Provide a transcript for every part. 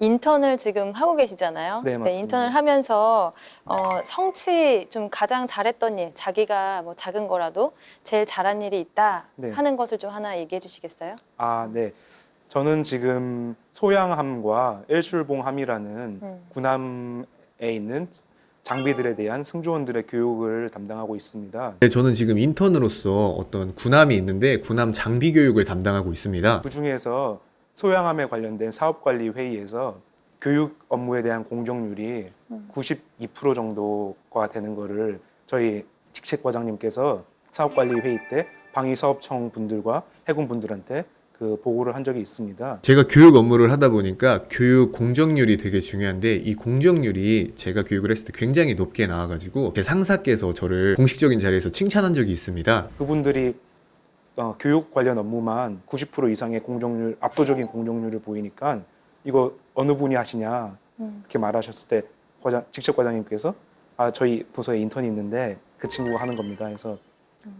인턴을 지금 하고 계시잖아요. 네, 맞습니다. 인턴을 하면서 어, 성취 좀 가장 잘했던 일, 자기가 뭐 작은 거라도 제일 잘한 일이 있다 네. 하는 것을 좀 하나 얘기해 주시겠어요? 아, 네. 저는 지금 소양함과 일출봉함이라는 음. 군함에 있는 장비들에 대한 승조원들의 교육을 담당하고 있습니다. 네, 저는 지금 인턴으로서 어떤 군함이 있는데 군함 장비 교육을 담당하고 있습니다. 그 중에서 소양함에 관련된 사업관리 회의에서 교육 업무에 대한 공정률이 음. 92% 정도가 되는 거를 저희 직책 과장님께서 사업관리 회의 때 방위사업청 분들과 해군 분들한테 그 보고를 한 적이 있습니다. 제가 교육 업무를 하다 보니까 교육 공정률이 되게 중요한데 이 공정률이 제가 교육을 했을 때 굉장히 높게 나와가지고 제 상사께서 저를 공식적인 자리에서 칭찬한 적이 있습니다. 그분들이 어, 교육 관련 업무만 90% 이상의 공정률, 압도적인 공정률을 보이니까 이거 어느 분이 하시냐 음. 이렇게 말하셨을 때 과장, 직접 과장님께서 아 저희 부서에 인턴이 있는데 그 친구가 하는 겁니다 해서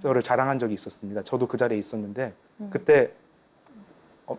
저를 자랑한 적이 있었습니다. 저도 그 자리에 있었는데 음. 그때 어,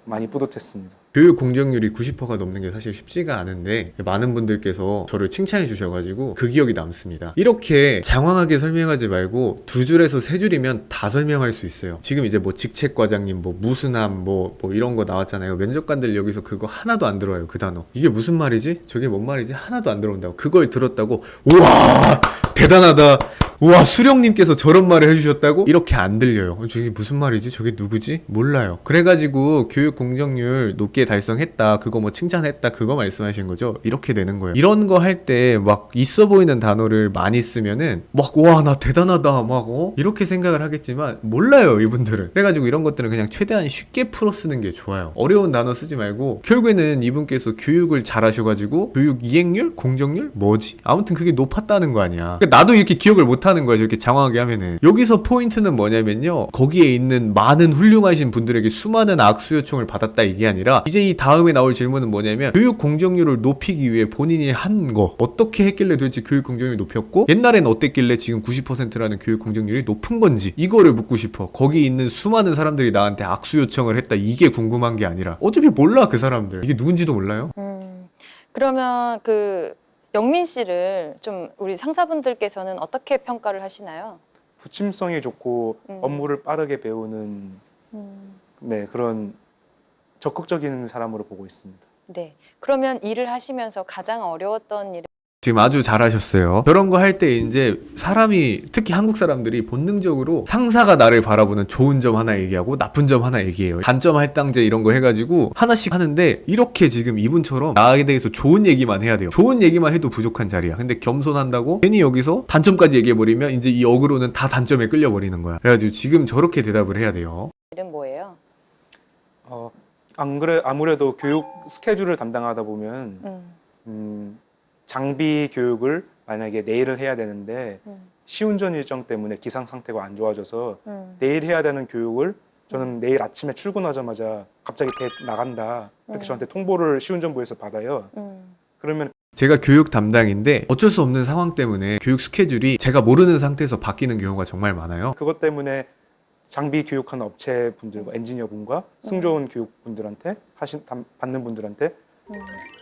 많이 뿌듯했습니다. 교육 공정률이 90%가 넘는 게 사실 쉽지가 않은데 많은 분들께서 저를 칭찬해 주셔가지고 그 기억이 남습니다. 이렇게 장황하게 설명하지 말고 두 줄에서 세 줄이면 다 설명할 수 있어요. 지금 이제 뭐 직책 과장님, 뭐 무슨함, 뭐, 뭐 이런 거 나왔잖아요. 면접관들 여기서 그거 하나도 안 들어와요. 그 단어. 이게 무슨 말이지? 저게 뭔 말이지? 하나도 안 들어온다고. 그걸 들었다고 우와 대단하다. 우와 수령님께서 저런 말을 해주셨다고 이렇게 안 들려요. 어, 저게 무슨 말이지? 저게 누구지? 몰라요. 그래가지고 교육 공정률 높게 달성했다. 그거 뭐 칭찬했다. 그거 말씀하신 거죠? 이렇게 되는 거예요. 이런 거 할 때 막 있어 보이는 단어를 많이 쓰면은 막 와 나 대단하다 막 어? 이렇게 생각을 하겠지만 몰라요 이분들은. 그래가지고 이런 것들은 그냥 최대한 쉽게 풀어 쓰는 게 좋아요. 어려운 단어 쓰지 말고 결국에는 이분께서 교육을 잘하셔가지고 교육 이행률, 공정률 뭐지? 아무튼 그게 높았다는 거 아니야. 그러니까 나도 이렇게 기억을 못하 는 거야 이렇게 장황하게 하면은. 여기서 포인트는 뭐냐면요. 거기에 있는 많은 훌륭하신 분들에게 수많은 악수 요청을 받았다 이게 아니라 이제 이 다음에 나올 질문은 뭐냐면 교육 공정률을 높이기 위해 본인이 한 거 어떻게 했길래 도대체 교육 공정률이 높였고 옛날엔 어땠길래 지금 90%라는 교육 공정률이 높은 건지 이거를 묻고 싶어. 거기 있는 수많은 사람들이 나한테 악수 요청을 했다 이게 궁금한 게 아니라 어차피 몰라 그 사람들 이게 누군지도 몰라요. 음. 그러면 그 영민 씨를 좀 우리 상사분들께서는 어떻게 평가를 하시나요? 부침성이 좋고 음. 업무를 빠르게 배우는 음. 네 그런 적극적인 사람으로 보고 있습니다. 네. 그러면 일을 하시면서 가장 어려웠던 일 지금 아주 잘하셨어요. 저런 거 할 때 이제 사람이 특히 한국 사람들이 본능적으로 상사가 나를 바라보는 좋은 점 하나 얘기하고 나쁜 점 하나 얘기해요. 단점 할당제 이런 거 해가지고 하나씩 하는데 이렇게 지금 이분처럼 나에 대해서 좋은 얘기만 해야 돼요. 좋은 얘기만 해도 부족한 자리야. 근데 겸손한다고 괜히 여기서 단점까지 얘기해버리면 이제 이 어그로는 다 단점에 끌려버리는 거야. 그래가지고 지금 저렇게 대답을 해야 돼요. 일은 뭐예요? 어, 안 그래 아무래도 교육 스케줄을 담당하다 보면 음. 음, 장비 교육을 만약에 내일을 해야 되는데 음. 시운전 일정 때문에 기상 상태가 안 좋아져서 음. 내일 해야 되는 교육을 저는 내일 아침에 출근하자마자 갑자기 대 나간다 이렇게 음. 저한테 통보를 시운전부에서 받아요. 음. 그러면 제가 교육 담당인데 어쩔 수 없는 상황 때문에 교육 스케줄이 제가 모르는 상태에서 바뀌는 경우가 정말 많아요. 그것 때문에 장비 교육하는 업체 분들과 엔지니어 분과 승조원 교육 분들한테 하신 담- 받는 분들한테 음.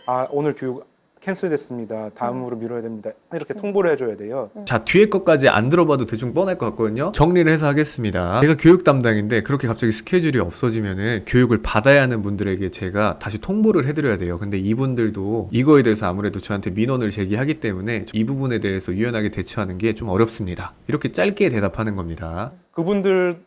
아 오늘 교육 캔슬됐습니다. 다음으로 미뤄야 됩니다. 이렇게 통보를 해줘야 돼요. 자 뒤에 것까지 안 들어봐도 대충 뻔할 것 같거든요 정리를 해서 하겠습니다 제가 교육 담당인데 그렇게 갑자기 스케줄이 없어지면은 교육을 받아야 하는 분들에게 제가 다시 통보를 해드려야 돼요 근데 이분들도 이거에 대해서 아무래도 저한테 민원을 제기하기 때문에 이 부분에 대해서 유연하게 대처하는 게 좀 어렵습니다 이렇게 짧게 대답하는 겁니다 그분들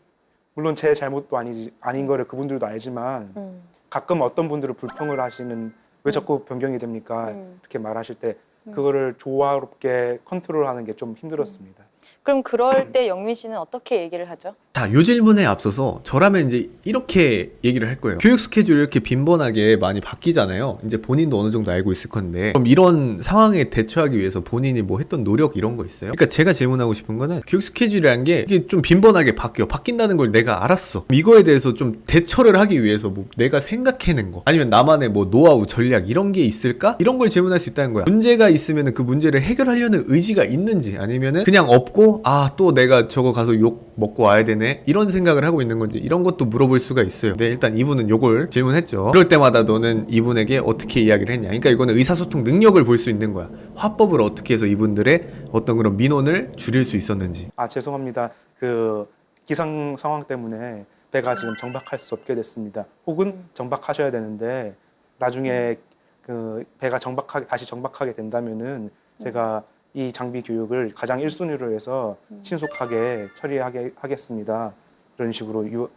물론 제 잘못도 아니지 아닌 거를 그분들도 알지만 음. 가끔 어떤 분들은 불평을 하시는 왜 자꾸 변경이 됩니까 음. 이렇게 말하실 때 음. 그거를 조화롭게 컨트롤하는 게 좀 힘들었습니다. 그럼 그럴 때 영민 씨는 어떻게 얘기를 하죠? 자, 요 질문에 앞서서 저라면 이제 이렇게 얘기를 할 거예요. 교육 스케줄이 이렇게 빈번하게 많이 바뀌잖아요. 이제 본인도 어느 정도 알고 있을 건데. 그럼 이런 상황에 대처하기 위해서 본인이 뭐 했던 노력 이런 거 있어요? 그러니까 제가 질문하고 싶은 거는 교육 스케줄이라는 게 이게 좀 빈번하게 바뀌어. 바뀐다는 걸 내가 알았어. 이거에 대해서 좀 대처를 하기 위해서 뭐 내가 생각해낸 거. 아니면 나만의 뭐 노하우, 전략 이런 게 있을까? 이런 걸 질문할 수 있다는 거야. 문제가 있으면 그 문제를 해결하려는 의지가 있는지 아니면은 그냥 없고 아, 또 내가 저거 가서 욕 먹고 와야 되는 되네 이런 생각을 하고 있는 건지 이런 것도 물어볼 수가 있어요. 네 일단 이분은 요걸 질문했죠. 그럴 때마다 너는 이분에게 어떻게 이야기를 했냐? 그러니까 이거는 의사소통 능력을 볼 수 있는 거야. 화법을 어떻게 해서 이분들의 어떤 그런 민원을 줄일 수 있었는지. 아 죄송합니다. 그 기상 상황 때문에 배가 지금 정박할 수 없게 됐습니다. 혹은 정박하셔야 되는데 나중에 그 배가 정박하게 다시 정박하게 된다면은 제가 이 장비 교육을 가장 1순위로 해서 신속하게 처리하게 하겠습니다. 이런 식으로 유,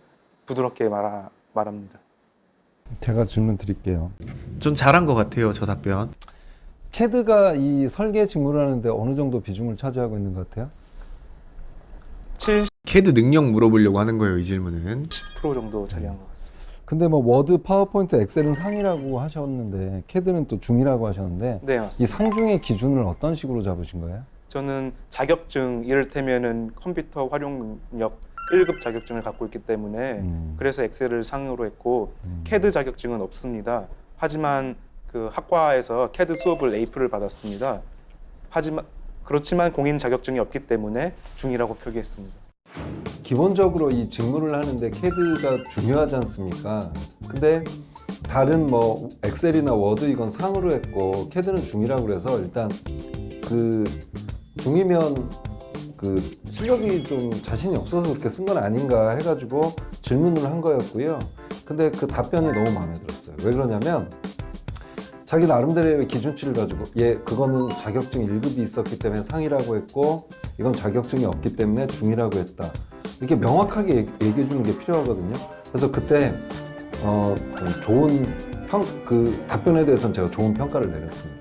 부드럽게 말하, 말합니다. 제가 질문 드릴게요. 좀 잘한 것 같아요 저 답변 캐드가 이 설계 직무를 하는데 어느 정도 비중을 차지하고 있는 것 같아요? 70% 캐드 능력 물어보려고 하는 거예요 이 질문은 정도 처리한 것 같습니다. 근데 뭐 워드, 파워포인트, 엑셀은 상이라고 하셨는데 캐드는 또 중이라고 하셨는데 네 이 맞습니다. 상중의 기준을 어떤 식으로 잡으신 거예요? 저는 자격증 이를테면은 컴퓨터 활용 능력 1급 자격증을 갖고 있기 때문에 음. 그래서 엑셀을 상으로 했고 음. 캐드 자격증은 없습니다. 하지만 그 학과에서 캐드 수업을 에이프를 받았습니다. 하지만 그렇지만 공인 자격증이 없기 때문에 중이라고 표기했습니다. 기본적으로 이 직무를 하는데 캐드가 중요하지 않습니까? 근데 다른 뭐 엑셀이나 워드 이건 상으로 했고 캐드는 중이라고 그래서 일단 그 중이면 그 실력이 좀 자신이 없어서 그렇게 쓴 건 아닌가 해가지고 질문을 한 거였고요. 근데 그 답변이 너무 마음에 들었어요. 왜 그러냐면 자기 나름대로의 기준치를 가지고 얘 그거는 자격증 1급이 있었기 때문에 상이라고 했고 이건 자격증이 없기 때문에 중이라고 했다. 이렇게 명확하게 얘기- 얘기해 주는 게 필요하거든요. 그래서 그때 어, 좀 좋은 평, 그 답변에 대해서는 제가 좋은 평가를 내렸습니다.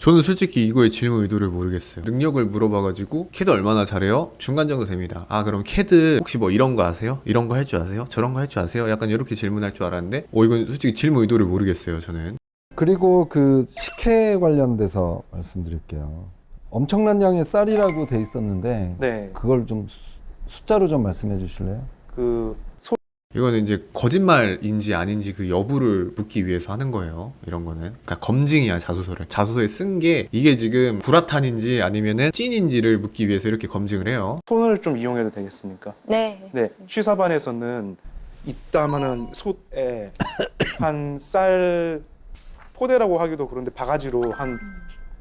저는 솔직히 이거의 질문 의도를 모르겠어요. 능력을 물어봐가지고 캐드 얼마나 잘해요? 중간 정도 됩니다. 아 그럼 캐드 혹시 뭐 이런 거 아세요? 이런 거 할 줄 아세요? 저런 거 할 줄 아세요? 약간 이렇게 질문할 줄 알았는데, 어 이건 솔직히 질문 의도를 모르겠어요. 저는. 그리고 그 식혜 관련돼서 말씀드릴게요. 엄청난 양의 쌀이라고 돼 있었는데 네, 그걸 좀 수- 숫자로 좀 말씀해 주실래요? 그 이거는 이제 거짓말인지 아닌지 그 여부를 묻기 위해서 하는 거예요. 이런 거는. 그러니까 검증이야 자소서를. 자소서에 쓴 게 이게 지금 불화탄인지 아니면은 찐인지를 묻기 위해서 이렇게 검증을 해요. 손을 좀 이용해도 되겠습니까? 네. 네, 취사반에서는 이따만한 솥에 한 쌀 포대라고 하기도 그런데 바가지로 한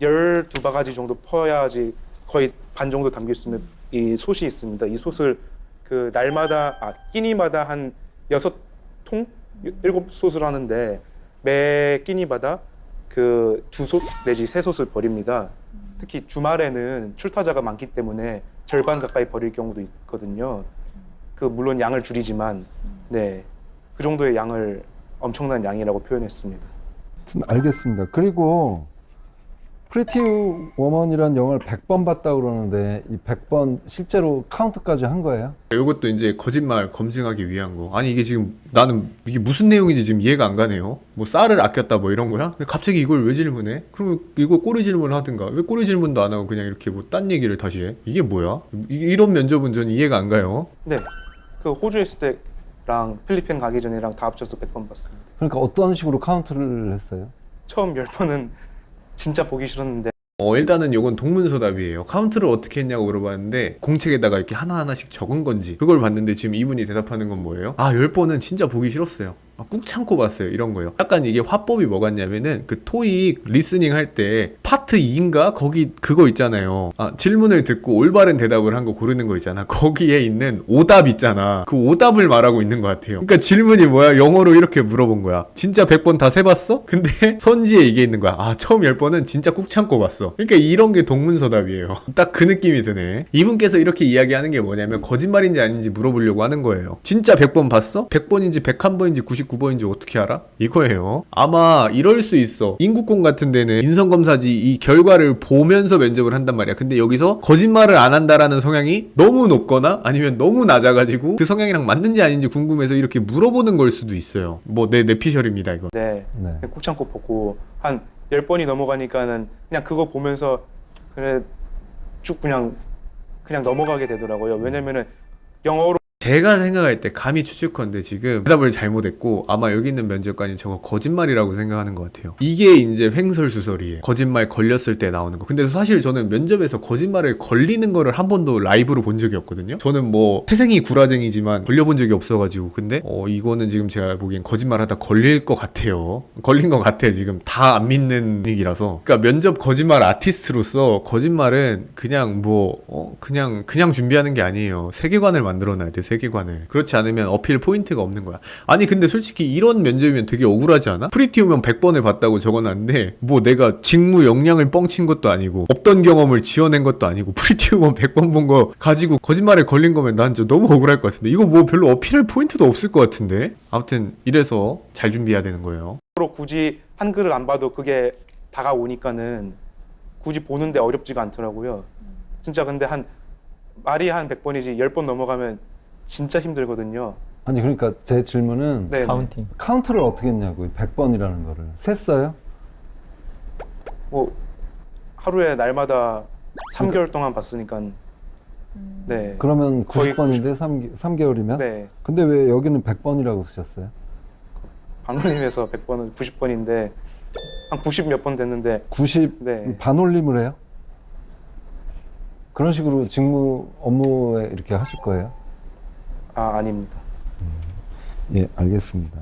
12바가지 정도 퍼야지 거의 반 정도 담길 수 있는 이 솥이 있습니다. 이 솥을 그 날마다 아 끼니마다 한 여섯 통 일곱 솥을 하는데 매 끼니마다 그 두 솥 내지 세 솥을 버립니다. 특히 주말에는 출타자가 많기 때문에 절반 가까이 버릴 경우도 있거든요. 그 물론 양을 줄이지만 네 그 정도의 양을 엄청난 양이라고 표현했습니다. 하여튼 알겠습니다. 그리고 프리티 워먼이라는 영화를 100번 봤다 그러는데 이 100번 실제로 카운트까지 한 거예요? 이것도 이제 거짓말 검증하기 위한 거. 아니 이게 지금 나는 이게 무슨 내용인지 지금 이해가 안 가네요. 뭐 쌀을 아꼈다 뭐 이런 거야? 갑자기 이걸 왜 질문해? 그러면 이거 꼬리 질문을 하든가. 왜 꼬리 질문도 안 하고 그냥 이렇게 뭐 딴 얘기를 다시 해? 이게 뭐야? 이- 이런 면접은 저는 이해가 안 가요. 네, 그 호주 있을 때랑 필리핀 가기 전이랑 다 합쳐서 100번 봤습니다. 그러니까 어떤 식으로 카운트를 했어요? 처음 10번은 진짜 보기 싫었는데 어 일단은 요건 동문서답이에요. 카운트를 어떻게 했냐고 물어봤는데 공책에다가 이렇게 하나하나씩 적은 건지 그걸 봤는데 지금 이분이 대답하는 건 뭐예요? 아 10번은 진짜 보기 싫었어요. 아, 꾹 참고 봤어요. 이런 거요. 약간 이게 화법이 뭐 같냐면은 그 토익 리스닝 할 때 파트 2인가 거기 그거 있잖아요. 아 질문을 듣고 올바른 대답을 한 거 고르는 거 있잖아. 거기에 있는 오답 있잖아. 그 오답을 말하고 있는 것 같아요. 그러니까 질문이 뭐야? 영어로 이렇게 물어본 거야. 진짜 100번 다 세봤어? 근데 선지에 이게 있는 거야. 아 처음 10번은 진짜 꾹 참고 봤어. 그러니까 이런 게 동문서답이에요. 딱 그 느낌이 드네. 이분께서 이렇게 이야기하는 게 뭐냐면 거짓말인지 아닌지 물어보려고 하는 거예요. 진짜 100번 봤어? 100번인지 101번인지 99 번인지 어떻게 알아? 이거예요. 아마 이럴 수 있어. 인국공 같은 데는 인성검사지 이 결과를 보면서 면접을 한단 말이야. 근데 여기서 거짓말을 안 한다라는 성향이 너무 높거나 아니면 너무 낮아가지고 그 성향이랑 맞는지 아닌지 궁금해서 이렇게 물어보는 걸 수도 있어요. 뭐내 뇌피셜입니다 이거. 네, 네. 꾹 참고 보고 한 10번이 넘어가니까는 그냥 그거 보면서 그래 쭉 그냥 그냥 넘어가게 되더라고요. 왜냐면은 영어로 제가 생각할 때 감히 추측컨대 지금 대답을 잘못했고 아마 여기 있는 면접관이 저거 거짓말이라고 생각하는 것 같아요. 이게 이제 횡설수설이에요. 거짓말 걸렸을 때 나오는 거. 근데 사실 저는 면접에서 거짓말을 걸리는 거를 한 번도 라이브로 본 적이 없거든요. 저는 뭐 태생이 구라쟁이지만 걸려본 적이 없어가지고 근데 어 이거는 지금 제가 보기엔 거짓말하다 걸릴 것 같아요. 걸린 것 같아 지금 다 안 믿는 얘기라서. 그러니까 면접 거짓말 아티스트로서 거짓말은 그냥 뭐 어, 그냥 그냥 준비하는 게 아니에요. 세계관을 만들어놔야 돼 세계관을. 그렇지 않으면 어필 포인트가 없는 거야. 아니 근데 솔직히 이런 면접이면 되게 억울하지 않아? 프리티 오면 100번을 봤다고 적어놨는데 뭐 내가 직무 역량을 뻥친 것도 아니고 없던 경험을 지어낸 것도 아니고 프리티 오면 100번 본 거 가지고 거짓말에 걸린 거면 난 진짜 너무 억울할 것 같은데 이거 뭐 별로 어필할 포인트도 없을 것 같은데 아무튼 이래서 잘 준비해야 되는 거예요. 앞으로 굳이 한글을 안 봐도 그게 다가오니까는 굳이 보는데 어렵지가 않더라고요. 진짜 근데 한 말이 한 100번이지 10번 넘어가면 진짜 힘들거든요. 아니 그러니까 제 질문은 네. 카운팅. 카운트를 어떻게 했냐고 100번이라는 거를 셌어요? 뭐 하루에 날마다 3개월 동안 봤으니까 네. 그러면 거의 90번인데 3, 삼개월이면 네. 근데 왜 여기는 100번이라고 쓰셨어요? 반올림에서 100번은 90번인데 한 90 몇 번 됐는데 90 네. 반올림을 해요? 그런 식으로 직무 업무에 이렇게 하실 거예요? 아 아닙니다. 예, 알겠습니다.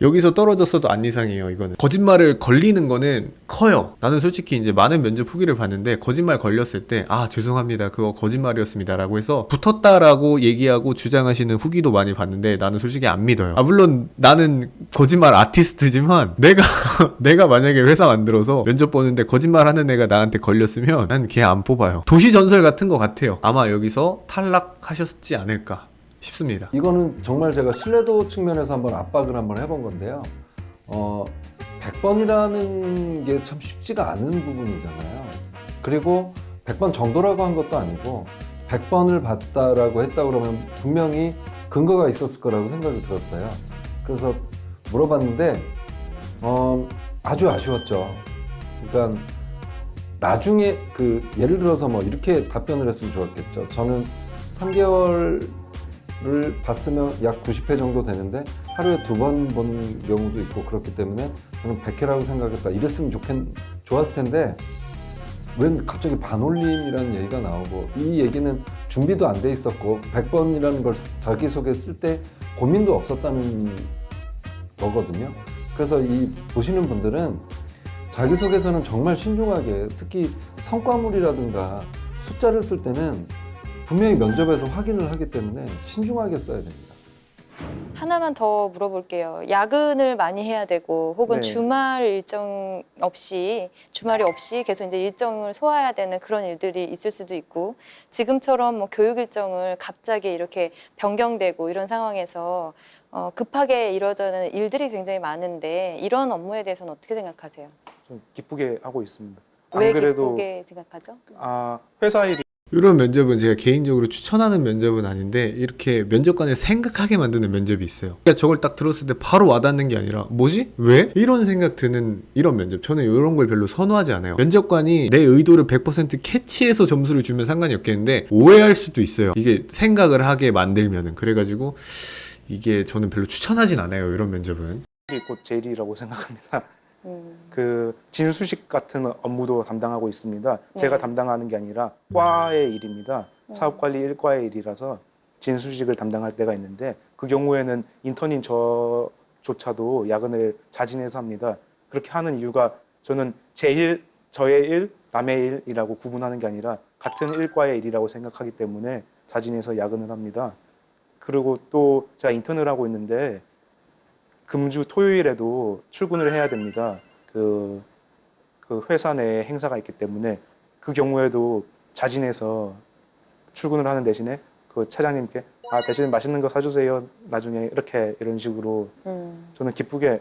여기서 떨어졌어도 안 이상해요, 이거는. 거짓말을 걸리는 거는 커요. 나는 솔직히 이제 많은 면접 후기를 봤는데, 거짓말 걸렸을 때, 아, 죄송합니다. 그거 거짓말이었습니다. 라고 해서 붙었다라고 얘기하고 주장하시는 후기도 많이 봤는데, 나는 솔직히 안 믿어요. 아, 물론 나는 거짓말 아티스트지만, 내가, 내가 만약에 회사 만들어서 면접 보는데 거짓말 하는 애가 나한테 걸렸으면, 난 걔 안 뽑아요. 도시 전설 같은 것 같아요. 아마 여기서 탈락하셨지 않을까 싶습니다. 이거는 정말 제가 신뢰도 측면에서 한번 압박을 한번 해본 건데요. 어, 100번이라는 게 참 쉽지가 않은 부분이잖아요. 그리고 100번 정도라고 한 것도 아니고 100번을 봤다라고 했다 그러면 분명히 근거가 있었을 거라고 생각이 들었어요. 그래서 물어봤는데 어, 아주 아쉬웠죠. 그러니까 나중에 그 예를 들어서 뭐 이렇게 답변을 했으면 좋았겠죠. 저는 3개월 을 봤으면 약 90회 정도 되는데 하루에 두번본 경우도 있고 그렇기 때문에 저는 100회라고 생각했다. 이랬으면 좋겠 좋았을 텐데 웬 갑자기 반올림이라는 얘기가 나오고 이 얘기는 준비도 안 돼 있었고 100번이라는 걸 자기소개 쓸 때 고민도 없었다는 거거든요. 그래서 이 보시는 분들은 자기소개서는 정말 신중하게 특히 성과물이라든가 숫자를 쓸 때는 분명히 면접에서 확인을 하기 때문에 신중하게 써야 됩니다. 하나만 더 물어볼게요. 야근을 많이 해야 되고 혹은 네. 주말 일정 없이 주말이 없이 계속 이제 일정을 소화해야 되는 그런 일들이 있을 수도 있고 지금처럼 뭐 교육 일정을 갑자기 이렇게 변경되고 이런 상황에서 어, 급하게 이루어지는 일들이 굉장히 많은데 이런 업무에 대해서는 어떻게 생각하세요? 좀 기쁘게 하고 있습니다. 안 왜 그래도 기쁘게 생각하죠? 아 회사 일이 이런 면접은 제가 개인적으로 추천하는 면접은 아닌데 이렇게 면접관을 생각하게 만드는 면접이 있어요. 그러니까 저걸 딱 들었을 때 바로 와닿는 게 아니라 뭐지? 왜? 이런 생각 드는 이런 면접. 저는 이런 걸 별로 선호하지 않아요. 면접관이 내 의도를 100% 캐치해서 점수를 주면 상관이 없겠는데 오해할 수도 있어요. 이게 생각을 하게 만들면은 그래가지고 이게 저는 별로 추천하진 않아요. 이런 면접은. 곧 제일이라고 생각합니다. 음. 그 진수식 같은 업무도 담당하고 있습니다. 네. 제가 담당하는 게 아니라 과의 일입니다. 사업관리 일과의 일이라서 진수식을 담당할 때가 있는데 그 경우에는 인턴인 저조차도 야근을 자진해서 합니다. 그렇게 하는 이유가 저는 제 일, 저의 일, 남의 일이라고 구분하는 게 아니라 같은 일과의 일이라고 생각하기 때문에 자진해서 야근을 합니다. 그리고 또 제가 인턴을 하고 있는데 금주 토요일에도 출근을 해야 됩니다. 그, 그 회사 내에 행사가 있기 때문에 그 경우에도 자진해서 출근을 하는 대신에 그 차장님께 아 대신 맛있는 거 사주세요 나중에 이렇게 이런 식으로 음. 저는 기쁘게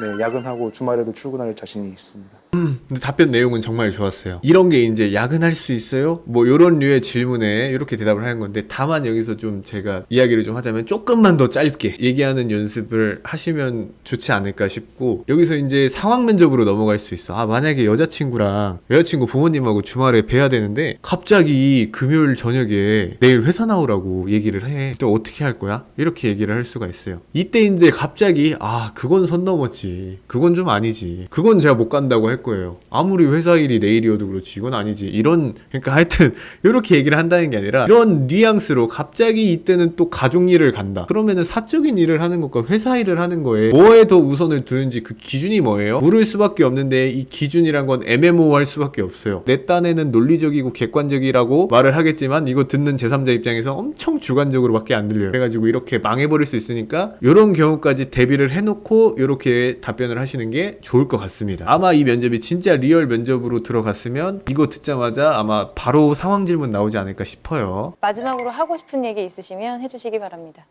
네, 야근하고 주말에도 출근할 자신이 있습니다. 근데 답변 내용은 정말 좋았어요. 이런 게 이제 야근할 수 있어요? 뭐 이런 류의 질문에 이렇게 대답을 하는 건데 다만 여기서 좀 제가 이야기를 좀 하자면 조금만 더 짧게 얘기하는 연습을 하시면 좋지 않을까 싶고 여기서 이제 상황 면접으로 넘어갈 수 있어. 아 만약에 여자친구랑 여자친구 부모님하고 주말에 뵈야 되는데 갑자기 금요일 저녁에 내일 회사 나오라고 얘기를 해. 또 어떻게 할 거야? 이렇게 얘기를 할 수가 있어요. 이때 이제 갑자기 아 그건 선 넘었지. 그건 좀 아니지. 그건 제가 못 간다고 할 거예요. 아무리 회사 일이 내일이어도 그렇지 이건 아니지. 이런 그러니까 하여튼 이렇게 얘기를 한다는 게 아니라 이런 뉘앙스로 갑자기 이때는 또 가족 일을 간다. 그러면은 사적인 일을 하는 것과 회사 일을 하는 거에 뭐에 더 우선을 두는지 그 기준이 뭐예요? 물을 수밖에 없는데 이 기준이란 건 애매모호할 수밖에 없어요. 내 딴에는 논리적이고 객관적이라고 말을 하겠지만 이거 듣는 제3자 입장에서 엄청 주관적으로밖에 안 들려요. 그래가지고 이렇게 망해버릴 수 있으니까 이런 경우까지 대비를 해놓고 이렇게 답변을 하시는 게 좋을 것 같습니다. 아마 이 면접이 진짜 리얼 면접으로 들어갔으면 이거 듣자마자 아마 바로 상황 질문 나오지 않을까 싶어요. 마지막으로 하고 싶은 얘기 있으시면 해주시기 바랍니다.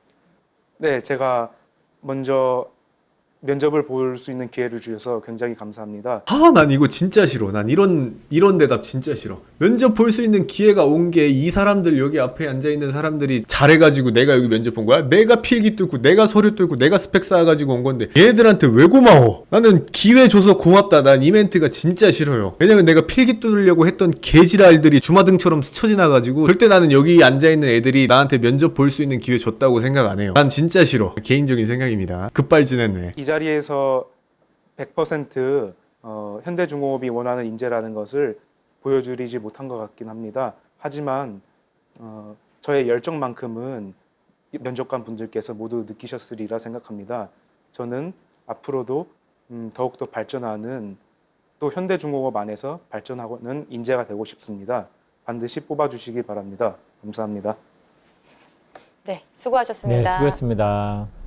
네, 제가 먼저 면접을 볼 수 있는 기회를 주셔서 굉장히 감사합니다. 아, 난 이거 진짜 싫어. 난 이런 이런 대답 진짜 싫어. 면접 볼 수 있는 기회가 온 게 이 사람들 여기 앞에 앉아 있는 사람들이 잘해가지고 내가 여기 면접 본 거야. 내가 필기 뚫고 내가 서류 뚫고 내가 스펙 쌓아가지고 온 건데 얘들한테 왜 고마워? 나는 기회 줘서 고맙다. 난 이 멘트가 진짜 싫어요. 왜냐면 내가 필기 뚫으려고 했던 개지랄들이 주마등처럼 스쳐 지나가지고 절대 나는 여기 앉아 있는 애들이 나한테 면접 볼 수 있는 기회 줬다고 생각 안 해요. 난 진짜 싫어. 개인적인 생각입니다. 급발진했네. 이자 리에서 100% 어, 현대중공업이 원하는 인재라는 것을 보여드리지 못한 것 같긴 합니다. 하지만 어, 저의 열정만큼은 면접관 분들께서 모두 느끼셨으리라 생각합니다. 저는 앞으로도 음, 더욱더 발전하는 또 현대중공업 안에서 발전하는 인재가 되고 싶습니다. 반드시 뽑아주시기 바랍니다. 감사합니다. 네, 수고하셨습니다. 네, 수고했습니다.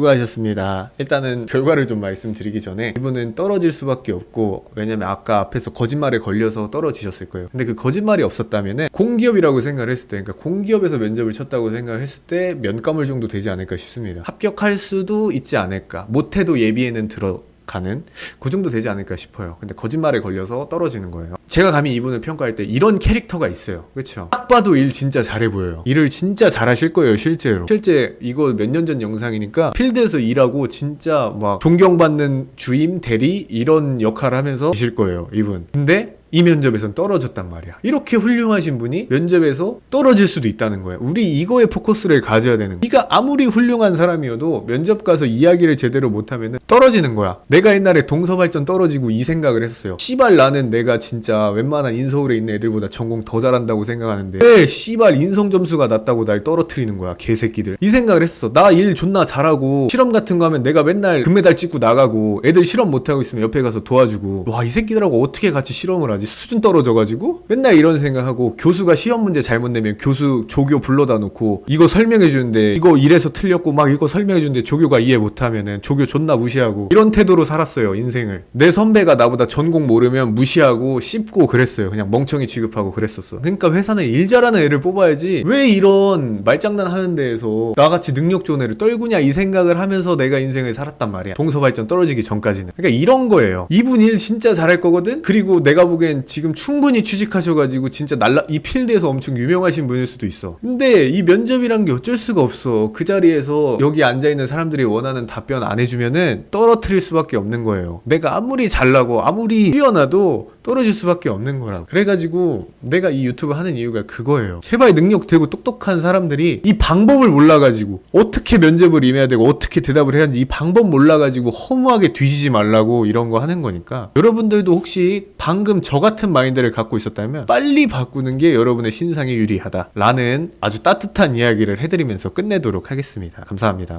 수고. 수고하셨습니다. 일단은 결과를 좀 말씀드리기 전에 이분은 떨어질 수밖에 없고 왜냐면 아까 앞에서 거짓말에 걸려서 떨어지셨을 거예요. 근데 그 거짓말이 없었다면은 공기업이라고 생각을 했을 때 그러니까 공기업에서 면접을 쳤다고 생각을 했을 때 면감을 정도 되지 않을까 싶습니다. 합격할 수도 있지 않을까. 못해도 예비에는 들어 가는 그 정도 되지 않을까 싶어요. 근데 거짓말에 걸려서 떨어지는 거예요. 제가 감히 이분을 평가할 때 이런 캐릭터가 있어요. 그렇죠? 딱 봐도 일 진짜 잘해 보여요. 일을 진짜 잘하실 거예요, 실제로. 실제 이거 몇 년 전 영상이니까 필드에서 일하고 진짜 막 존경받는 주임, 대리 이런 역할을 하면서 계실 거예요, 이분. 근데 이 면접에선 떨어졌단 말이야. 이렇게 훌륭하신 분이 면접에서 떨어질 수도 있다는 거야. 우리 이거에 포커스를 가져야 되는 거야. 네가 아무리 훌륭한 사람이어도 면접 가서 이야기를 제대로 못하면 떨어지는 거야. 내가 옛날에 동서발전 떨어지고 이 생각을 했었어요. 씨발 나는 내가 진짜 웬만한 인서울에 있는 애들보다 전공 더 잘한다고 생각하는데 왜 씨발 인성 점수가 낮다고 날 떨어뜨리는 거야 개새끼들. 이 생각을 했었어. 나 일 존나 잘하고 실험 같은 거 하면 내가 맨날 금메달 찍고 나가고 애들 실험 못하고 있으면 옆에 가서 도와주고 와 이 새끼들하고 어떻게 같이 실험을 하지? 수준 떨어져가지고 맨날 이런 생각하고 교수가 시험 문제 잘못 내면 교수 조교 불러다 놓고 이거 설명해 주는데 이거 이래서 틀렸고 막 이거 설명해 주는데 조교가 이해 못하면은 조교 존나 무시하고 이런 태도로 살았어요 인생을. 내 선배가 나보다 전공 모르면 무시하고 씹고 그랬어요. 그냥 멍청이 취급하고 그랬었어. 그러니까 회사는 일 잘하는 애를 뽑아야지 왜 이런 말장난 하는 데에서 나같이 능력 좋은 애를 떨구냐 이 생각을 하면서 내가 인생을 살았단 말이야. 동서발전 떨어지기 전까지는. 그러니까 이런 거예요. 이분 일 진짜 잘할 거거든? 그리고 내가 보기엔 지금 충분히 취직하셔가지고 진짜 날라 이 필드에서 엄청 유명하신 분일 수도 있어. 근데 이 면접이란 게 어쩔 수가 없어. 그 자리에서 여기 앉아 있는 사람들이 원하는 답변 안 해주면은 떨어뜨릴 수밖에 없는 거예요. 내가 아무리 잘나고 아무리 뛰어나도 떨어질 수밖에 없는 거라 그래가지고 내가 이 유튜브 하는 이유가 그거예요. 제발 능력 되고 똑똑한 사람들이 이 방법을 몰라가지고 어떻게 면접을 임해야 되고 어떻게 대답을 해야 하는지 이 방법 몰라가지고 허무하게 뒤지지 말라고 이런 거 하는 거니까. 여러분들도 혹시 방금 저 같은 마인드를 갖고 있었다면 빨리 바꾸는 게 여러분의 신상에 유리하다 라는 아주 따뜻한 이야기를 해드리면서 끝내도록 하겠습니다. 감사합니다